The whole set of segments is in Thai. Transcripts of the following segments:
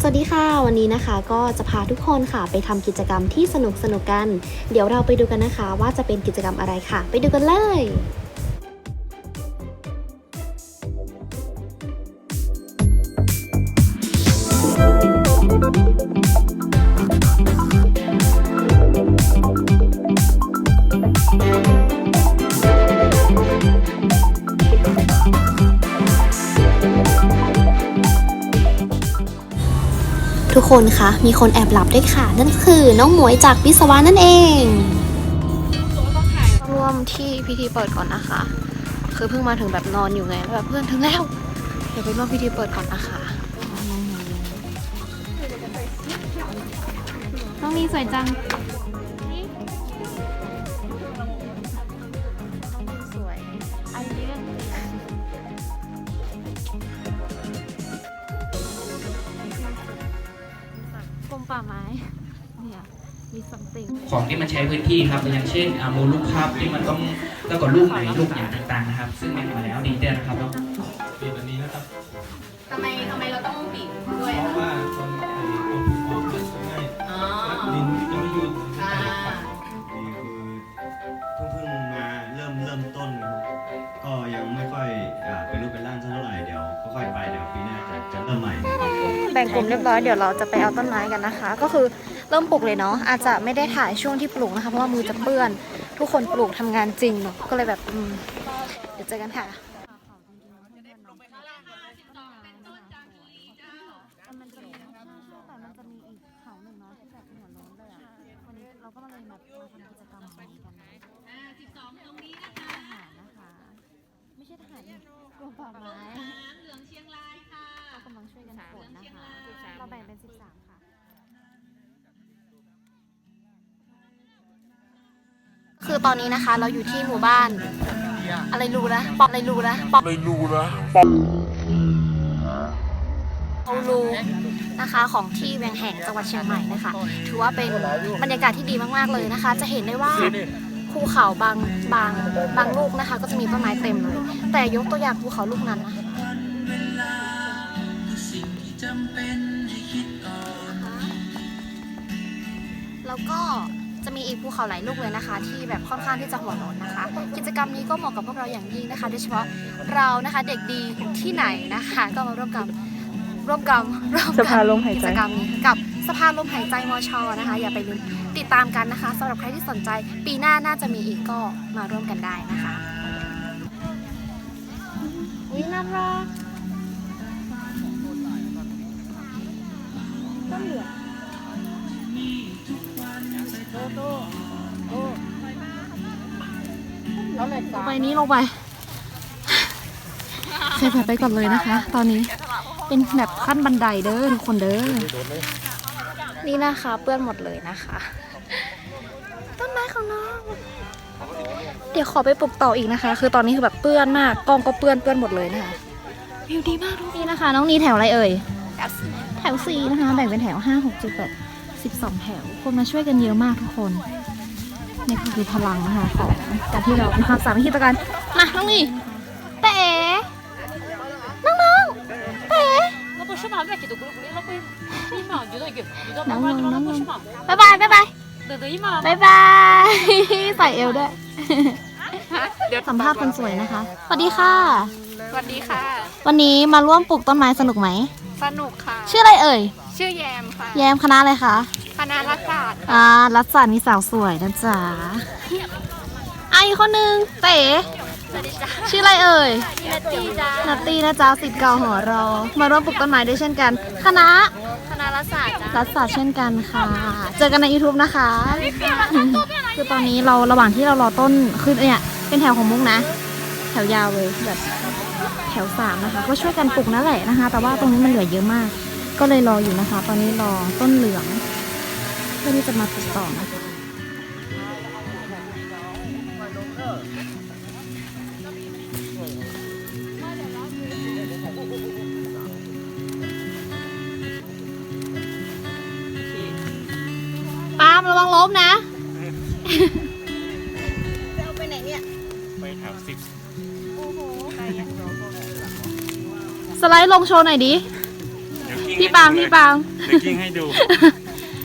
สวัสดีค่ะวันนี้นะคะก็จะพาทุกคนค่ะไปทำกิจกรรมที่สนุกสนุกกัน เดี๋ยวเราไปดูกันนะคะว่าจะเป็นกิจกรรมอะไรค่ะ ไปดูกันเลย คนคะมีคนแอบหลับด้วยค่ะ นั่นก็คือน้องหมวยจากวิศวะนั่นเอง ร่วมที่พิธีเปิดก่อนนะคะ คือเพิ่งมาถึงแบบนอนอยู่ไงแล้วแบบเพื่อนถึงแล้ว เดี๋ยวไปร่วมพิธีเปิดก่อนนะคะ น้องนีสวยจัง ป่าไม้เนี่ยมีสัมติงของที่มันใช้พื้นที่ครับอย่างเช่นอ่าโมลูกครับที่มันต้องแล้วก็ลูกไหนลูกหยาต่างๆนะครับ ซึ่งมันมาแล้วดีเด่นนะครับแล้วปีแบบนี้นะครับทำไมทำไมเราต้องบีบด้ งกลุ่มเรียบร้อยเดี๋ยวเราจะไปเอาต้นไม้กันนะคะ ก็คือเริ่มปลูกเลยเนาะอาจจะไม่ได้ถ่ายช่วงที่ปลูกนะคะเพราะว่ามือจะเปื้อน ทุกคนปลูกทำงานจริงเนาะก็เลยแบบเดี๋ยวเจอกันค่ะมันจะมีแต่มันจะมีอีกเขาหนึ่งเนาเลยอะวันนี้เราก็เลยมาทำกิจกรรมตรงนี้กันนะทหารนะคะ ไม่ใช่ทหารกรมป่าไม้ เหลืองเชียงรายค่ะ ก็กำลังช่วยกันขนนะคะ เราแบ่งเป็น 13 ค่ะ คือตอนนี้นะคะเราอยู่ที่หมู่บ้าน อะไรรู้นะปอกอะไรรู้นะปอกอะไรรู้นะปอกเขารู้นะคะของที่แวงแห่งจังหวัดเชียงใหม่นะคะ ถือว่าเป็นบรรยากาศที่ดีมาก ๆ เลยนะคะ จะเห็นได้ว่าภูเขาบางบางบางลูกนะคะ ก็จะมีต้นไม้เต็มเลย แต่ยกตัวอย่างภูเขาลูกนั้นนะ แล้วก็จะมีอีกภูเขาหลายลูกเลยนะคะ ที่แบบค่อนข้างที่จะหัวโล้นนะคะ กิจกรรมนี้ก็เหมาะกับพวกเราอย่างยิ่งนะคะ โดยเฉพาะเรานะคะเด็กดีที่ไหนนะคะ ก็มาร่วมกับร่วมกับร่วมสกับภาลมหายกิใจ จกรรมนี้กับสภาลมหายใจมชนะคะ อย่าไปลืมติดตามกันนะคะสำหรับใครที่สนใจ ปีหน้าน่าจะมีอีกก็มาร่วมกันได้นะคะวิน่ารักต้นเหลือง ไปนี้ลงไปเคยแบบไปก่อนเลยนะคะ ตอนนี้เป็นแบบขั้นบันไดเด้อทุกคนเด้อ นี่นะคะเปื้อนหมดเลยนะคะ ต้นไม้ของน้อง เดี๋ยวขอไปปลูกต่ออีกนะคะ คือตอนนี้คือแบบเปื้อนมากกล้องก็เปื้อนเปื้อนหมดเลยนะคะวิวดีมากทุกนี่นะคะ น้องนีแถวอะไรเอ่ยแถวสี่นะคะ แบ่งเป็นแถวห้าหกเจ็ดแปด 12 แถว คนมาช่วยกันเยอะมากทุกคนนี่คือพลังนะคะของการที่เรานะคะสามัคคีต่อกันมาน้องนี่เต๋น้องๆเต๋น้องๆน้องๆบ๊ายบายบ๊ายบายบ๊ายบายใส่เอวด้วยสัมภาษณ์คนสวยนะคะ สวัสดีค่ะ สวัสดีค่ะ วันนี้มาร่วมปลูกต้นไม้สนุกไหม สนุกค่ะ ชื่ออะไรเอ่ย ชื่อแยมค่ะ แยมคณะอะไรคะคณะรัฐศาสตร์อ่ารัศมีสาวสวยนะจ๊ะอะอีกคนนึงเต๋สวัสดีจ้าชื่ออะไรเอ่ยนาตีจ้านัตตี้นะจ๊ะสิทธิ์เก่าหอรอมาร่วมปลูกต้นไม้ด้วยเช่นกัน คณะคณะรัฐศาสตร์จ้ารัฐศาสตร์เช่นกันค่ะ เจอกันใน YouTube นะคะ คือตอนนี้เราระหว่างที่เรารอต้นคือเนี่ย เป็นแถวของมุกนะ แถวยาวเลยแบบแถวสามนะคะ ก็ช่วยกันปลูกนั่นแหละนะคะ แต่ว่าตรงนี้มันเหลือเยอะมาก ก็เลยรออยู่นะคะ ตอนนี้รอต้นเหลือง เพื่อที่จะมาปลูกต่อนะคะปาล์มระวังล้มนะไปแถวสิบสไลด์ลงโชว์หน่อยดิ เดี๋ยวพี่พี่ปาล์มพี่ปาล์มเดี๋ยวกิ้งให้ดู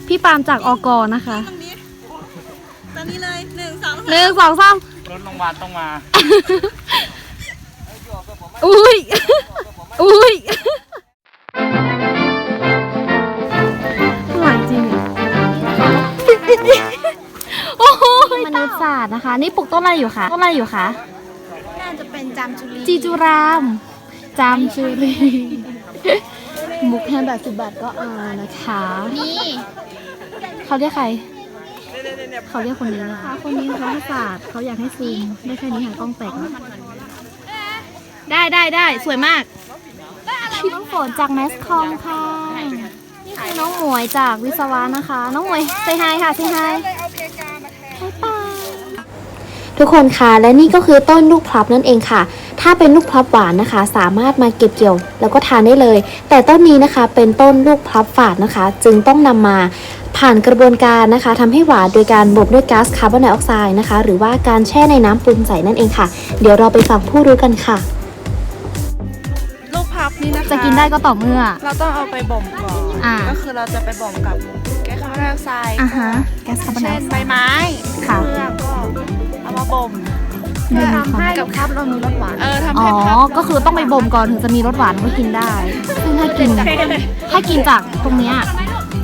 พี่ปาล์มจากอกนะคะตรงนี้ตรงนี้เลยหนึ่งสองหนึ่งสองสามรถโรงพยาบาลต้องมา อุ้ย อุ้ยหวานจริงอะโอ้โหมนุษยศาสตร์นะคะ นี่ปลูกต้นอะไรอยู่คะต้นอะไรอยู่คะ น่าจะเป็นจามจุลีจีจูราม จามจุรี มุกแฮมแบบสิบบาทก็เอานะคะ นี่เขาเรียกใคร เขาเรียกคนนี้นะคะคนนี้เขาศาสตร์เขาอยากให้ซูมได้แค่นี้หากล้องแตกนะได้ได้ได้สวยมากน้องฝนจากแมสคอมค่ะนี่คือน้องหมวยจากวิศวะนะคะ น้องหมวยเซฮายค่ะเซฮายบ๊ายบายทุกคนคะและนี่ก็คือต้นลูกพลับนั่นเองค่ะ ถ้าเป็นลูกพลับหวานนะคะ สามารถมาเก็บเกี่ยว แล้วก็ทานได้เลย แต่ต้นนี้นะคะเป็นต้นลูกพลับฝาดนะคะ จึงต้องนำมาผ่านกระบวนการนะคะทำให้หวานโดยการบ่มด้วยก๊าซคาร์บอนไดออกไซด์นะคะ หรือว่าการแช่ในน้ำปรุงใสนั่นเองค่ะ เดี๋ยวเราไปฟังผู้รู้กันค่ะ ลูกพับนี่นะคะจะกินได้ก็ต่อเมื่อ เราต้องเอาไปบ่มก่อนอ่า ก็คือเราจะไปบ่มกับแก๊สคาร์บอนไดออกไซด์อ่าฮะ แก๊สคาร์บอนไดอเช่อนกไซใบด์ ไม้ค่ะ เพื่อก็เอามาบ่ม เพื่อทำให้กับพับเรามีรสหวานเออทำอ๋อ ให้พับก็คือต้องไปบ่มก่อนถึงจะมีรสหวานก็กินได้ ซึ่งถ้ากินถ้ากินจากตรงเนี้ย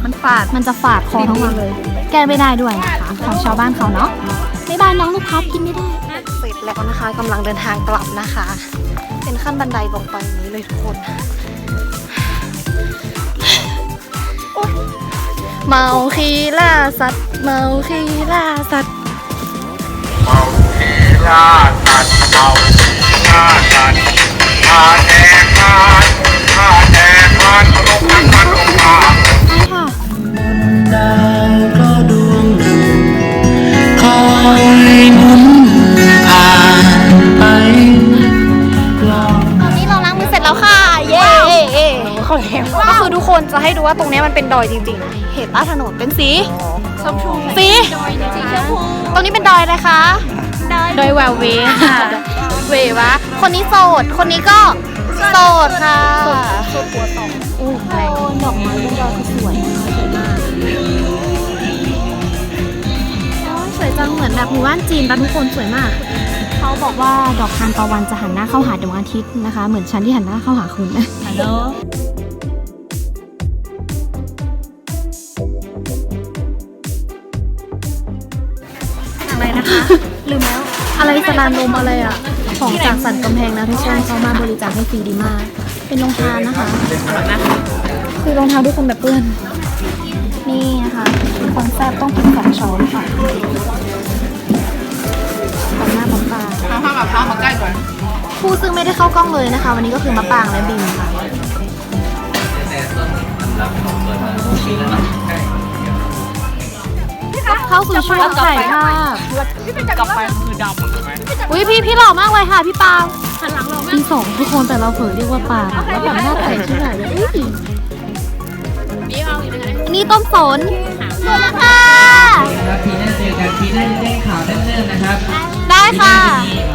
มันฝาดมันจะฝาดคอทั้งวันเลย แก้ไม่ได้ด้วยนะคะของชาวบ้านเขาเนาะไม่บ้านน้องลูกพับกินไม่ได้ เสร็จแล้วนะคะกำลังเดินทางกลับนะคะ เป็นขั้นบันไดลงไปอย่างนี้เลยทุกคนโอ๊ยเมาคีล่าสัตว์ เมาคีล่าสัตว์ ค่ะดาวก็ดวงหนึ่งคอยหมุนผ่านไปกลองตอนนี้เราล้างมือเสร็จแล้วค่ะเย้เขาเห็นก็คือทุกคนจะให้ดูว่าตรงเนี้ยมันเป็นดอยจริงๆนะเห็นป้าถนนเป็นสีชมพูสีสีชมพูตรงนี้เป็นดอยอะไรคะ ดอยแววเวค่ะเววะคนนี้โสด คนนี้ก็โสดค่ะโสดหัวสองอู้แรงดอกไม้บนดอยคือสวยสวยมากโอ้ยสวยจังเหมือนแบบหมู่บ้านจีนปะทุกคนสวยมาก เขาบอกว่าดอกทานตะวันจะหันหน้าเข้าหาดวงอาทิตย์นะคะ เหมือนฉันที่หันหน้าเข้าหาคุณนะฮัลโหล ลานลมอะไรอะ ของจากสันกำแพงนะทุกคนเขามาบริจาคให้ฟรีดีมาก เป็นรองเท้านะคะคือรองเท้าทุกคนแบบเปื้อน นี่นะคะคนแซ่บต้องกินสองช้อนค่ะต่อหน้าต่อตาเอาผ้ากับผ้ามาใกล้ก่อนผู้ซึ่งไม่ได้เข้ากล้องเลยนะคะ วันนี้ก็คือมะปางและบิมค่ะเข้าสู่ช่วงถ่ายภาพกลับไปคือดำใช่ไหม อุ้ยพี่พี่หล่อมากเลยค่ะพี่ปางหันหลังเราปีสองทุกคนแต่เราเผลอเรียกว่าปางแล้วแบบหน้าแต่ชื่ออะไรเลยอุ้ยนี่ต้มสนสวัสดีค่ะครับปีหน้าเจอกันปีหน้าจะแจ้งข่าวเนิ่นๆนะครับ ได้ค่ะปีหน้าจะมี